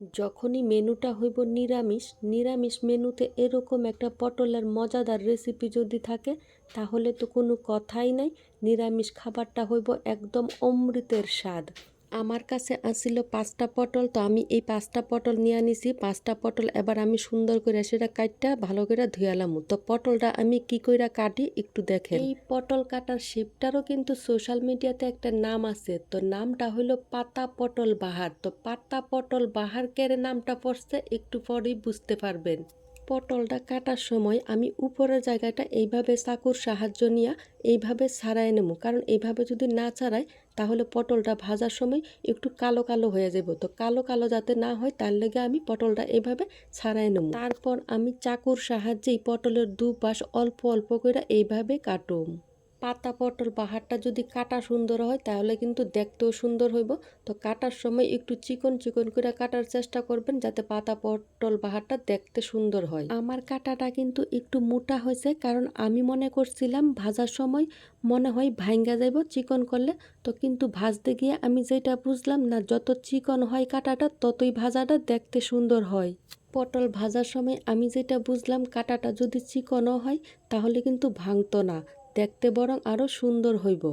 যখনই মেনুটা হইব নিরামিষ নিরামিষ মেনুতে এরকম একটা পটলের মজাদার রেসিপি যদি থাকে, তাহলে তো কোনো কথাই নাই। নিরামিষ খাবারটা হইব একদম অমৃতের স্বাদ। আমার কাছে আসিল পাঁচটা পটল, তো আমি এই পাঁচটা পটল নিয়ে আনিছি। পাঁচটা পটল এবার আমি সুন্দর করে সেটা কাটটা, ভালো করে ধুয়ালাম তো পটলটা আমি কি কইরা কাটি একটু দেখেন। এই পটল কাটার শেপটারও কিন্তু সোশ্যাল মিডিয়াতে একটা নাম আছে, তো নামটা হইল পাতা পটল বাহার। তো পাতা পটল বাহার কেড়ে নামটা পড়ছে একটু পরেই বুঝতে পারবেন। পটলটা কাটার সময় আমি উপরের জায়গাটা এইভাবে চাকুর সাহায্য নিয়ে এইভাবে ছাড়াই নেব। কারণ এইভাবে যদি না ছাড়াই তাহলে পটলটা ভাজার সময় একটু কালো কালো হয়ে যাব। তো কালো কালো যাতে না হয়, তার লেগে আমি পটলটা এইভাবে ছাড়াই নেব। তারপর আমি চাকুর সাহায্যেই পটলের দুপাশ অল্প অল্প করে এইভাবে কাটুম। পাতা, পটল বাহারটা যদি কাটা সুন্দর হয়, তাহলে কিন্তু দেখতেও সুন্দর হইব। তো কাটার সময় একটু চিকন চিকন করে কাটার চেষ্টা করবেন, যাতে পাতা, পটল বাহারটা দেখতে সুন্দর হয়। আমার কাটাটা কিন্তু একটু মোটা হয়েছে, কারণ আমি মনে করছিলাম ভাজার সময় মনে হয় ভাঙ্গা যাইব চিকন করলে। তো কিন্তু ভাজতে গিয়ে আমি যেটা বুঝলাম না, যত চিকন হয় কাটাটা, ততই ভাজাটা দেখতে সুন্দর হয়। পটল ভাজার সময় আমি যেটা বুঝলাম, কাটাটা যদি চিকনও হয়, তাহলে কিন্তু ভাঙতো না। দেখতে বরং আরও সুন্দর হইব।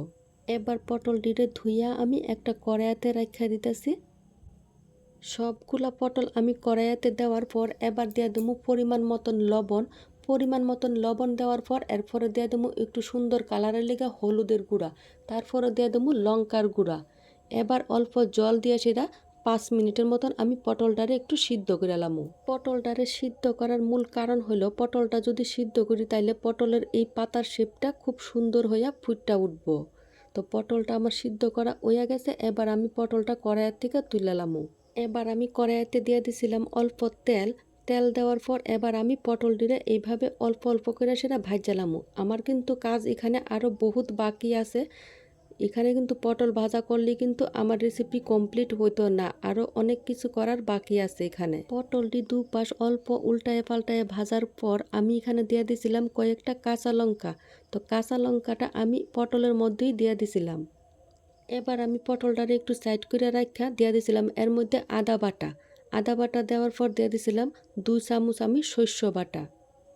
এবার পটলটিরে ধুইয়া আমি একটা কড়াইয়াতে রাখা দিতেছি। সবগুলা পটল আমি কড়াইয়াতে দেওয়ার পর এবার দিয়ে দেবো পরিমাণ মতন লবণ। পরিমাণ মতন লবণ দেওয়ার পর এরপরে দিয়ে দেবো একটু সুন্দর কালারের লেগে হলুদের গুঁড়া। তারপরে দিয়ে দেবো লঙ্কার গুঁড়া। এবার অল্প জল দিয়ে সেটা পাঁচ মিনিটের মতন আমি পটলটারে একটু সিদ্ধ করে এলাম। পটলটারে সিদ্ধ করার মূল কারণ হলো পটলটা যদি সিদ্ধ করি তাইলে পটলের এই পাতার শেপটা খুব সুন্দর হইয়া ফুটটা উঠব। তো পটলটা আমার সিদ্ধ করা হইয়া গেছে, এবার আমি পটলটা কড়াইয়ের থেকে তুলে তুলেলাম এবার আমি কড়াইতে দিয়ে দিছিলাম অল্প তেল। তেল দেওয়ার পর এবার আমি পটলটিরে এইভাবে অল্প অল্প করে সেটা ভাজালাম আমার কিন্তু কাজ এখানে আরও বহুত বাকি আছে। এখানে কিন্তু পটল ভাজা করলে কিন্তু আমার রেসিপি কমপ্লিট হইতো না। আরও অনেক কিছু করার বাকি আছে এখানে। পটলটি দুপাশ অল্প উল্টায় পাল্টায় ভাজার পর আমি এখানে দিয়ে দিছিলাম কয়েকটা কাঁচা লঙ্কা। তো কাঁচা লঙ্কাটা আমি পটলের মধ্যেই দিয়ে দিছিলাম। এবার আমি পটলটারে একটু সাইড করে রাখা দিয়ে দিছিলাম। এর মধ্যে আদা বাটা। আদা বাটা দেওয়ার পর দিয়ে দিছিলাম দুই চামচ আমি শস্য বাটা।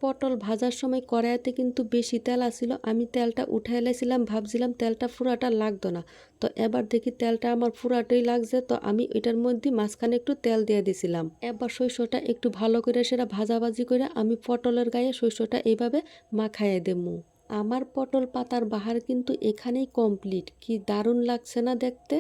পটল ভাজার সময় কড়াইতে কিন্তু বেশি তেল আসিল আমি তেলটা উঠে এলাইছিলাম ভাবছিলাম তেলটা ফুরাটা লাগতো না। তো এবার দেখি তেলটা আমার ফুরাটাই লাগছে, তো আমি এটার মধ্যে মাঝখানে একটু তেল দিয়ে দিছিলাম। এবার শস্যটা একটু ভালো করে সেটা ভাজাভাজি করে আমি পটলের গায়ে শস্যটা এইভাবে মাখাইয়ে দেবো। আমার পটল পাতার বাহার কিন্তু এখানেই কমপ্লিট কি দারুণ লাগছে না দেখতে?